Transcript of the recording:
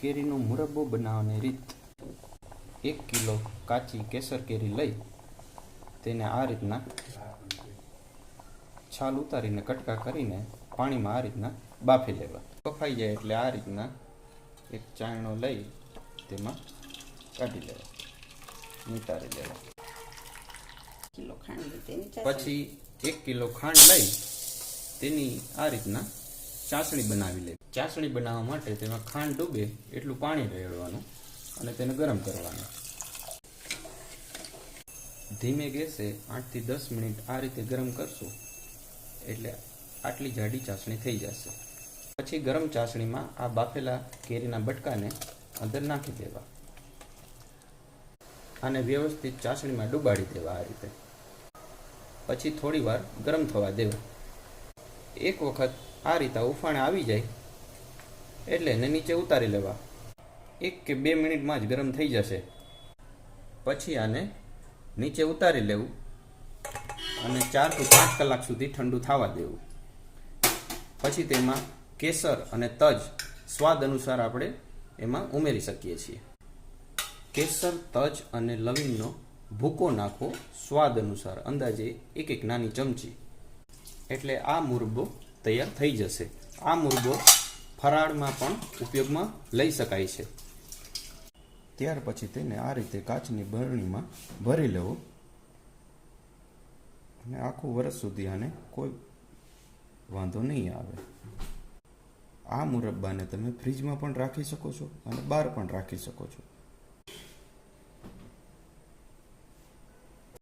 કેરીનો મુરબ્બો બનાવવાની રીત. એક કિલો કાચી કેસર કેરી લઈ તેને આ રીતના છાલ ઉતારીને કટકા કરીને પાણીમાં આ રીતના બાફી લેવા. બફાઈ જાય એટલે આ રીતના એક ચાયણો લઈ તેમાં કાઢી લેવા. નિતારી લેવા. પછી એક કિલો ખાંડ લઈ તેની આ રીતના ચાસણી બનાવી લે. ચાસણી બનાવવા માટે તેમાં ખાંડ ડૂબે એટલું પાણી રેડવાનું અને તેને ગરમ કરવાનું. ધીમે ગેસે આઠથી દસ મિનિટ આ રીતે ગરમ કરશું એટલે આટલી જાડી ચાસણી થઈ જશે. પછી ગરમ ચાસણીમાં આ બાફેલા કેરીના બટકાને અંદર નાખી દેવા અને વ્યવસ્થિત ચાસણીમાં ડુબાડી દેવા આ રીતે. પછી થોડી વાર ગરમ થવા દેવું. એક વખત આ રીતે ઉફાણે આવી જાય. એટલે એને નીચે ઉતારી લેવા. એક કે બે મિનિટમાં જ ગરમ થઈ જશે. પછી આને નીચે ઉતારી લેવું અને ચારથી પાંચ કલાક સુધી ઠંડુ થવા દેવું. પછી તેમાં કેસર અને તજ સ્વાદ અનુસાર આપણે એમાં ઉમેરી શકીએ છીએ. કેસર, તજ અને લવિંગનો ભૂકો નાખો સ્વાદ અનુસાર. અંદાજે એક એક નાની ચમચી. એટલે આ મુરબ્બો તૈયાર થઈ જશે. આ મુરબ્બો ફરાળમાં પણ ઉપયોગમાં લઈ શકાય છે. ત્યાર પછી તેને આ રીતે કાચની બરણીમાં ભરી લેવો. અને આખું વર્ષ સુધી આને કોઈ વાંધો નહીં આવે. આ મુરબ્બાને તમે ફ્રીજમાં પણ રાખી શકો છો અને બહાર પણ રાખી શકો છો.